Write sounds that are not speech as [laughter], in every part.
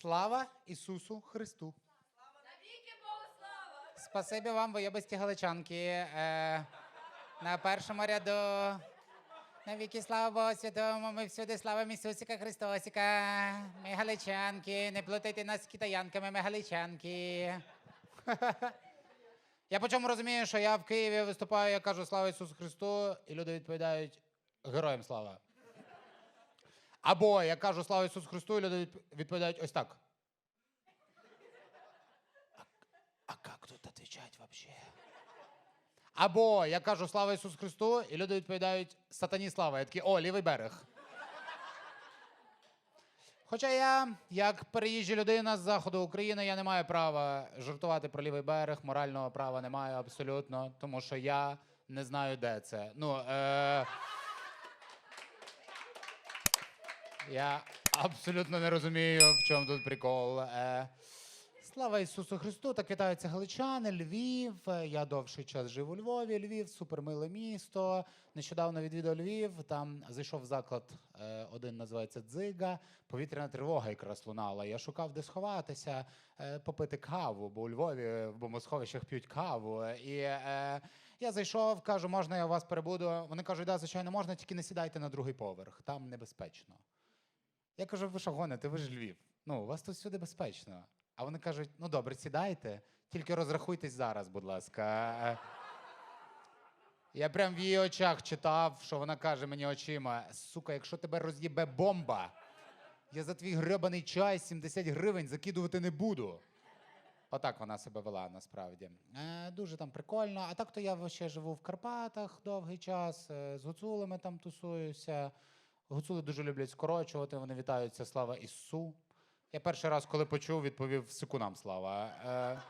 Слава Ісусу Христу! Навіки Богу слава! Спасибі вам, воєбисті галичанки. Е, на першому ряду. Навіки слава Богу святому, ми всюди славимо Ісусика Христосика. Ми галичанки, не плутайте нас з китаянками, ми галичанки. Я по чому розумію, що я в Києві виступаю, я кажу слава Ісусу Христу, і люди відповідають героям слава. Або я кажу слава Ісусу Христу, і люди відповідають ось так. А как тут отвечать вообще? Або я кажу слава Ісусу Христу, і люди відповідають сатані слава. Я такий, о, лівий берег. Хоча я, як переїжджа людина з заходу України, я не маю права жартувати про лівий берег, морального права не маю абсолютно, тому що я не знаю, де це. Ну, е... Я абсолютно не розумію, в чому тут прикол. Е... Слава Ісусу Христу! Так вітаються галичани, Львів. Я довший час жив у Львові. Львів супермиле місто. Нещодавно відвідав Львів. Там зайшов заклад, е, один називається Дзига. Повітряна тривога якраз лунала. Я шукав, де сховатися, е, попити каву, бо у Львові в бомбосховищах п'ють каву. І е, я зайшов, кажу, можна я у вас перебуду. Вони кажуть, да, звичайно, можна, тільки не сідайте на другий поверх, там небезпечно. Я кажу, ви що гоните, ви ж Львів. Ну, у вас тут всюди безпечно. А вони кажуть: ну добре, сідайте, тільки розрахуйтесь зараз, будь ласка. Я прям в її очах читав, що вона каже мені очима: сука, якщо тебе роз'їбе бомба, я за твій гребаний чай 70 гривень закидувати не буду. Отак вона себе вела насправді. Е, дуже там прикольно. А так то я ще живу в Карпатах довгий час, е, з гуцулами там тусуюся. Гуцули дуже люблять скорочувати, вони вітаються слава Ісу. Я перший раз, коли почув, відповів секунам слава. Е,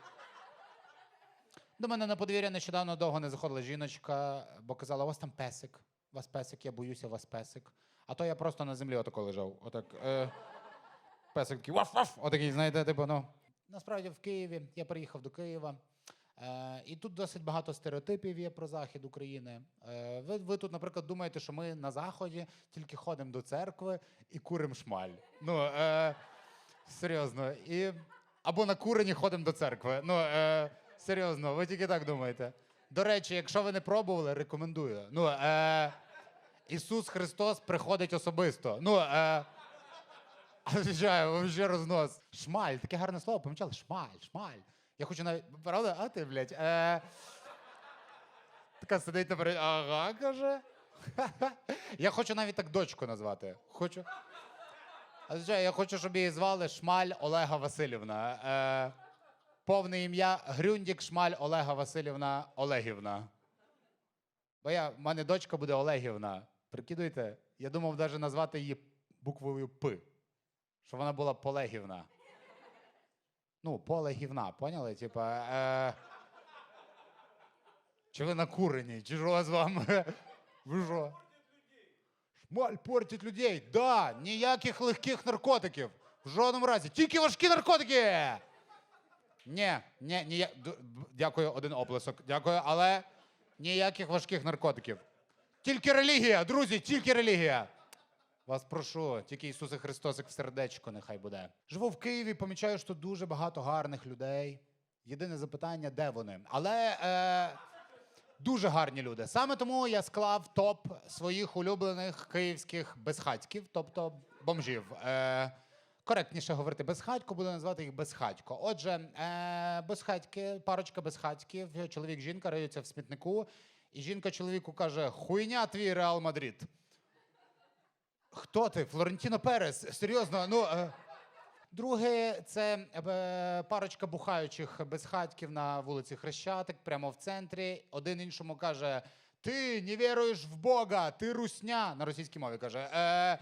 до мене на подвір'я нещодавно довго не заходила жіночка, бо казала, у вас там песик. У вас песик, я боюся, у вас песик. А то я просто на землі отако лежав. Отак. Е, песик такий ваф-ваф, отакий, знаєте, типу, ну. Насправді в Києві, я приїхав до Києва. Е, і тут досить багато стереотипів є про захід України. Е, ви, ви тут, наприклад, думаєте, що ми на заході тільки ходимо до церкви і куримо шмаль. Ну, е, серйозно. І, або на курені ходимо до церкви. Ну, е, серйозно, ви тільки так думаєте. До речі, якщо ви не пробували, рекомендую. Ну, е, Ісус Христос приходить особисто. Ну, е, Звичайно, вообще рознос. Шмаль, таке гарне слово, помічали? Шмаль, шмаль. Я хочу навіть. Правда? А ти, блядь. Е... Така сидить наперед. Ага, каже. [laughs] Я хочу навіть так дочку назвати. Хочу. Я хочу, щоб її звали Шмаль Олега Васильівна. Е... Повне ім'я Грюндік Шмаль Олега Васильівна Олегівна. Бо я, в мене дочка буде Олегівна. Прикидуйте, я думав навіть назвати її буквою П. Щоб вона була Полегівна. Ну, Полегівна, поняли? Типа. Е... Чи ви накурені? Чи що з вами? Ви що? Шмаль портить людей. Да, ніяких легких наркотиків. В жодному разі. Тільки важкі наркотики. Ні, ні, ні. Дякую, один оплесок. Дякую, але ніяких важких наркотиків. Тільки релігія, друзі, тільки релігія. Вас прошу, тільки Ісусе Христосик в сердечко нехай буде. Живу в Києві, помічаю, що дуже багато гарних людей. Єдине запитання, де вони? Але е, дуже гарні люди. Саме тому я склав топ своїх улюблених київських безхатьків, тобто бомжів. Е, коректніше говорити безхатько, буду називати їх безхатько. Отже, е, безхатьки, парочка безхатьків, чоловік, жінка риються в смітнику, і жінка чоловіку каже: хуйня твій Реал Мадрид. Хто ти? Флорентіно Перес? Серйозно? Ну, е, друге, це е, парочка бухаючих безхатьків на вулиці Хрещатик, прямо в центрі. Один іншому каже: Ти не віруєш в Бога, ти русня. На російській мові каже. Е,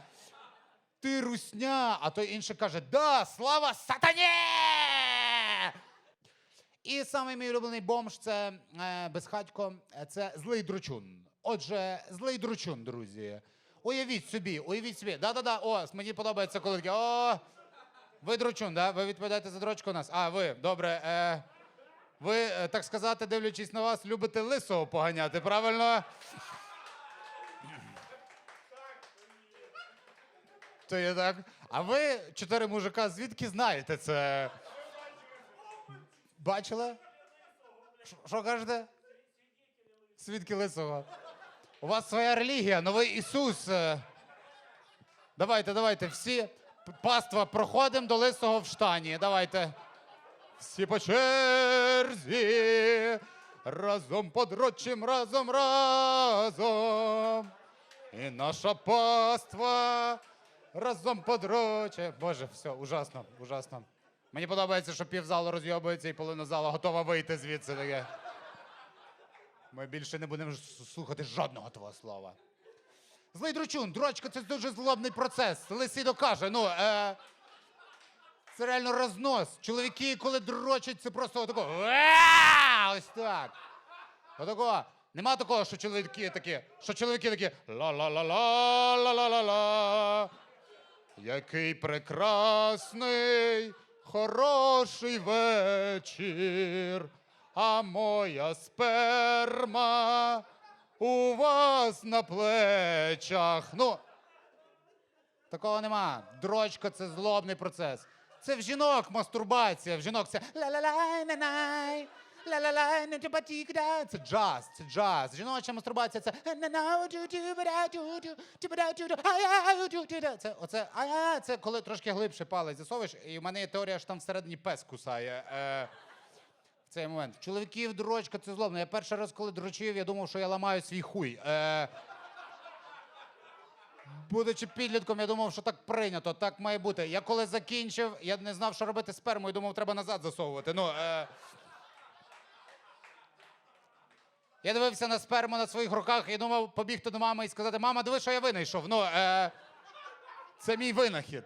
ти русня. А той інший каже: Да, слава сатані! І самий мій улюблений бомж це е, безхатько, це злий дручун. Отже, злий дручун, друзі. Уявіть собі, уявіть собі. Да-да-да, о, мені подобається, коли. О, ви дручун, да? Ви відповідаєте за дрочку у нас? А, ви, добре. Е, ви, е, так сказати, дивлячись на вас, любите лисого поганяти, правильно? То є так. А ви, чотири мужика, звідки знаєте це? Бачили? Що кажете? Свідки лисого. У вас своя релігія, новий Ісус. е. Давайте, давайте, всі паства проходимо до лисого в штані. Давайте. Всі по черзі. Разом подрочим, разом, разом. І наша паства разом подроче. Боже, все, ужасно, ужасно. Мені подобається, що півзалу розйобується і половина залу готова вийти звідси таке. Ми більше не будемо слухати жодного твого слова. Злий дручун, дрочка це дуже злобний процес. Лисий докаже. Ну, е, це реально рознос. Чоловіки, коли дрочать, це просто отако. «Уа!» Ось так. Отако. Нема такого, що чоловіки такі, що чоловіки такі ла-ла-ла-ла, ла-ла-ла-ла. Який прекрасний, хороший вечір, а моя сперма у вас на плечах. Ну, такого нема. Дрочка це злобний процес. Це в жінок мастурбація, в жінок це ла-ла-лай-на-най, ла-ла-лай, не тюба-ті-ка-да. Це джаз, це джаз. Жіноча мастурбація це це оце, а це коли трошки глибше палець засовуєш, і в мене є теорія, що там всередині пес кусає. Е, цей момент. Чоловіків дрочка це злобно. Я перший раз, коли дрочив, я думав, що я ламаю свій хуй. Е, Будучи підлітком, я думав, що так прийнято, так має бути. Я коли закінчив, я не знав, що робити з спермою, думав, треба назад засовувати. Ну, е... Я дивився на сперму на своїх руках і думав побігти до мами і сказати: мама, диви, що я винайшов. Ну, е... Це мій винахід.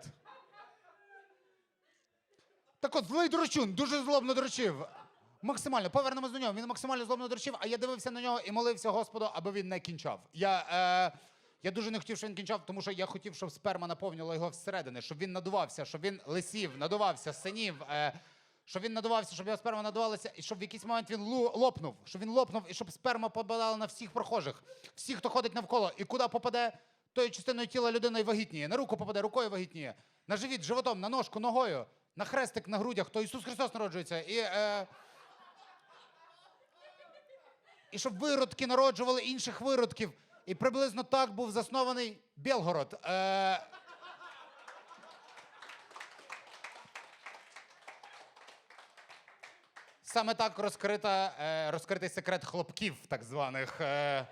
Так от, злий дрочун, дуже злобно дрочив. Максимально, повернемось до нього. Він максимально злобно дрочив, а я дивився на нього і молився Господу, аби він не кінчав. Я, е, я дуже не хотів, щоб він кінчав, тому що я хотів, щоб сперма наповнила його всередини, щоб він надувався, щоб він лисів, надувався, синів. Е, щоб він надувався, щоб його сперма надувалася, і щоб в якийсь момент він лу- лопнув, щоб він лопнув, і щоб сперма попадала на всіх прохожих, всіх, хто ходить навколо, і куди попаде, тою частиною тіла людина і вагітніє. На руку попаде, рукою вагітніє, на живіт, животом, на ножку, ногою, на хрестик, на грудях, то Ісус Христос народжується. І, е, і щоб виродки народжували інших виродків. І приблизно так був заснований Білгород. Е, Саме так розкрита, е, розкритий секрет хлопків, так званих. Е.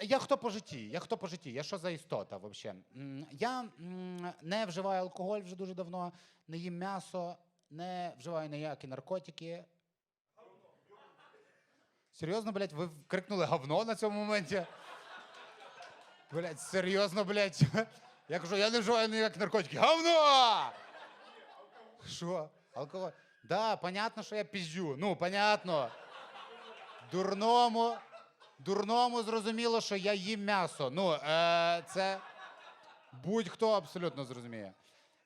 Я хто по житті? Я хто по житті? Я що за істота взагалі? Я не вживаю алкоголь вже дуже давно, не їм м'ясо, не вживаю ніякі наркотики. Серйозно, блядь, ви крикнули говно на цьому моменті? Блядь, серйозно, блядь. Я кажу, я не вживаю ніякі наркотики. Говно! Що? Алкоголь? Да, понятно, що я піздю. Ну, понятно. Дурному, дурному зрозуміло, що я їм м'ясо. Ну, е, це будь-хто абсолютно зрозуміє.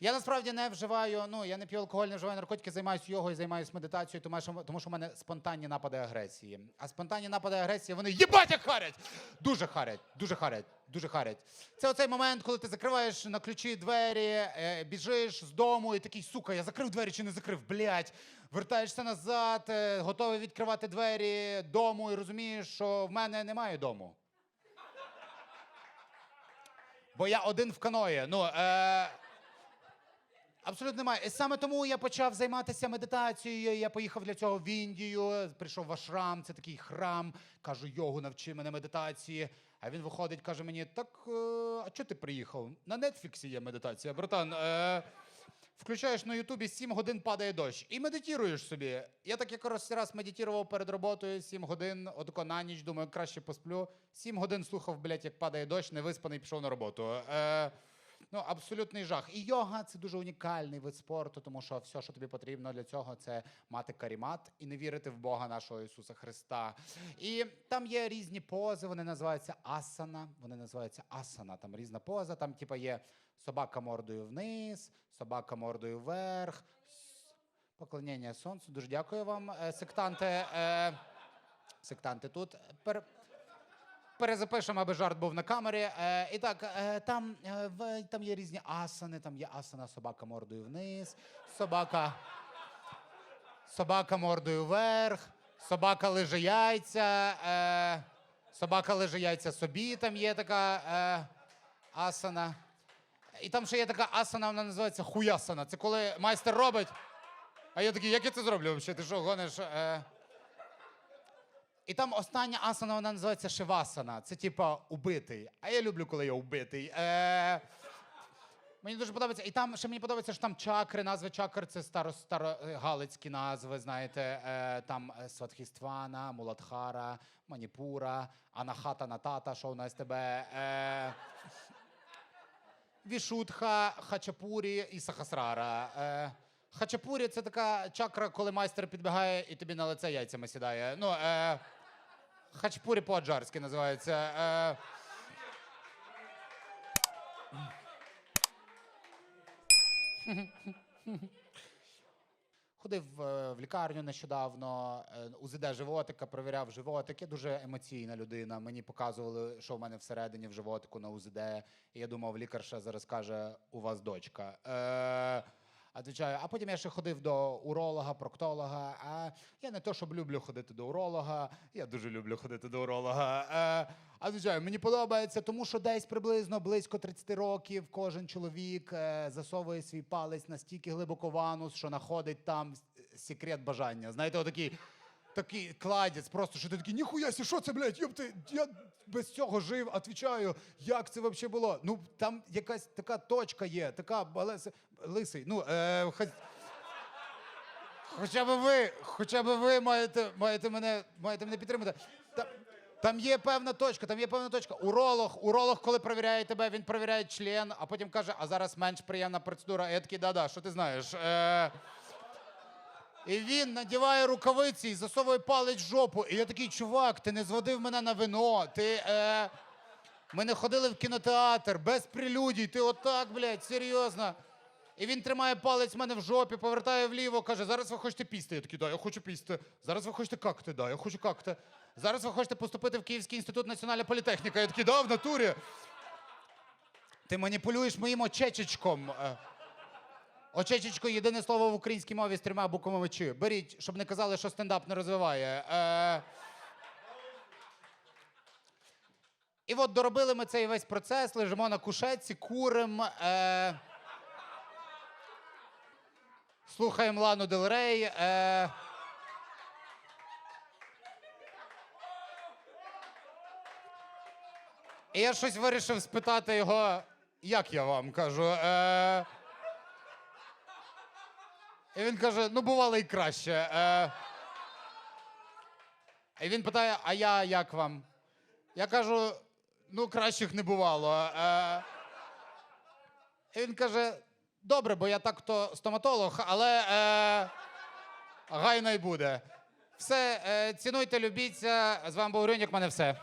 Я насправді не вживаю, ну я не п'ю алкоголь, не вживаю наркотики, займаюся йогою, займаюся медитацією, тому що, тому що в мене спонтанні напади агресії. А спонтанні напади агресії вони їбать як харять! Дуже харять, дуже харять, дуже харять. Це оцей момент, коли ти закриваєш на ключі двері, е, біжиш з дому і такий, сука, я закрив двері чи не закрив, блядь. Вертаєшся назад, е, готовий відкривати двері дому і розумієш, що в мене немає дому. Бо я один в каної. Ну, е, Абсолютно немає. Саме тому я почав займатися медитацією. Я поїхав для цього в Індію, прийшов в ашрам, це такий храм. Кажу, йогу, навчи мене медитації. А він виходить, каже мені: так, е, а чого ти приїхав? На Нетфліксі є медитація, братан. Е, включаєш на Ютубі 7 годин падає дощ і медитуєш собі. Я так якось раз медитував перед роботою 7 годин, отако на ніч, думаю, краще посплю. 7 годин слухав, блядь, як падає дощ, невиспаний, пішов на роботу. Е, Ну, абсолютний жах. І йога це дуже унікальний вид спорту, тому що все, що тобі потрібно для цього, це мати карімат і не вірити в Бога нашого Ісуса Христа. І там є різні пози, вони називаються асана. Вони називаються асана. Там різна поза. Там, типа, є собака мордою вниз, собака мордою вверх. с- сонцю. Дуже дякую вам, е, сектанти. Е, Сектанти тут. Пер... перезапишемо, аби жарт був на камері. Е, і так, е, там, е, в, там є різні асани, там є асана собака мордою вниз, собака. Собака мордою вверх, собака лиже яйця, е, собака лиже яйця собі, там є така е, асана. І там ще є така асана, вона називається хуясана. Це коли майстер робить. А я такий, як я це зроблю взагалі? Ти що, гониш? Е... І там остання асана, вона називається шивасана. Це типа убитий. А я люблю, коли я убитий. Е... Мені дуже подобається. І там ще мені подобається, що там чакри, назви чакр це старо, старогалицькі назви, знаєте, е, там е, Сватхіствана, Муладхара, Маніпура, Анахата Натата, що у нас тебе. Е, Вішутха, Хачапурі і Сахасрара. Е, Хачапурі це така чакра, коли майстер підбігає і тобі на лице яйцями сідає. Ну, е, Хачапурі по-аджарськи називається. Е, Ходив е, в лікарню нещодавно, е, УЗД животика, перевіряв животик. Я дуже емоційна людина. Мені показували, що в мене всередині в животику на УЗД. І я думав, лікарша зараз каже, у вас дочка. Е, Отвічаю, а потім я ще ходив до уролога, проктолога. А я не то, щоб люблю ходити до уролога, я дуже люблю ходити до уролога. А звичайно, мені подобається, тому що десь приблизно близько 30 років кожен чоловік е, засовує свій палець настільки глибоко в анус, що знаходить там секрет бажання. Знаєте, отакий такий кладець, просто що ти такий, ніхуя сі, що це, блядь, йопти, я без цього жив, отвічаю, як це взагалі було? Ну, там якась така точка є, така балес- лисий. Ну, е, хоч... Хоча б ви, хоча б ви маєте, маєте, мене, маєте мене підтримати. Та, там є певна точка, там є певна точка. Уролог, уролог, коли перевіряє тебе, він перевіряє член, а потім каже, а зараз менш приємна процедура. А я такий, да-да, що ти знаєш? Е, і він надіває рукавиці і засовує палець в жопу. І я такий, чувак, ти не зводив мене на вино. Ти. Е... Ми не ходили в кінотеатр без прелюдій. Ти отак, блядь, серйозно. І він тримає палець в мене в жопі, повертає вліво, каже: зараз ви хочете пісти. Я такий, да, я хочу пісти. Зараз ви хочете какти, да, я хочу какти. Зараз ви хочете поступити в Київський інститут національної політехніки. Я такий, да, в натурі. Ти маніпулюєш моїм очечечком. Очечечко єдине слово в українській мові з трьома буквами «чи». Беріть, щоб не казали, що стендап не розвиває. Е... І от доробили ми цей весь процес, лежимо на кушетці, курим. Е... Слухаємо Лану Дел Рей. Е... І я щось вирішив спитати його, як я вам кажу. Е... І він каже: ну, бувало і краще. Е... І він питає: а я як вам? Я кажу: ну, кращих не бувало. Е... І він каже: добре, бо я так то стоматолог, але е... гайно й буде. Все, е... цінуйте, любіться. З вами був Рюнік, мене все.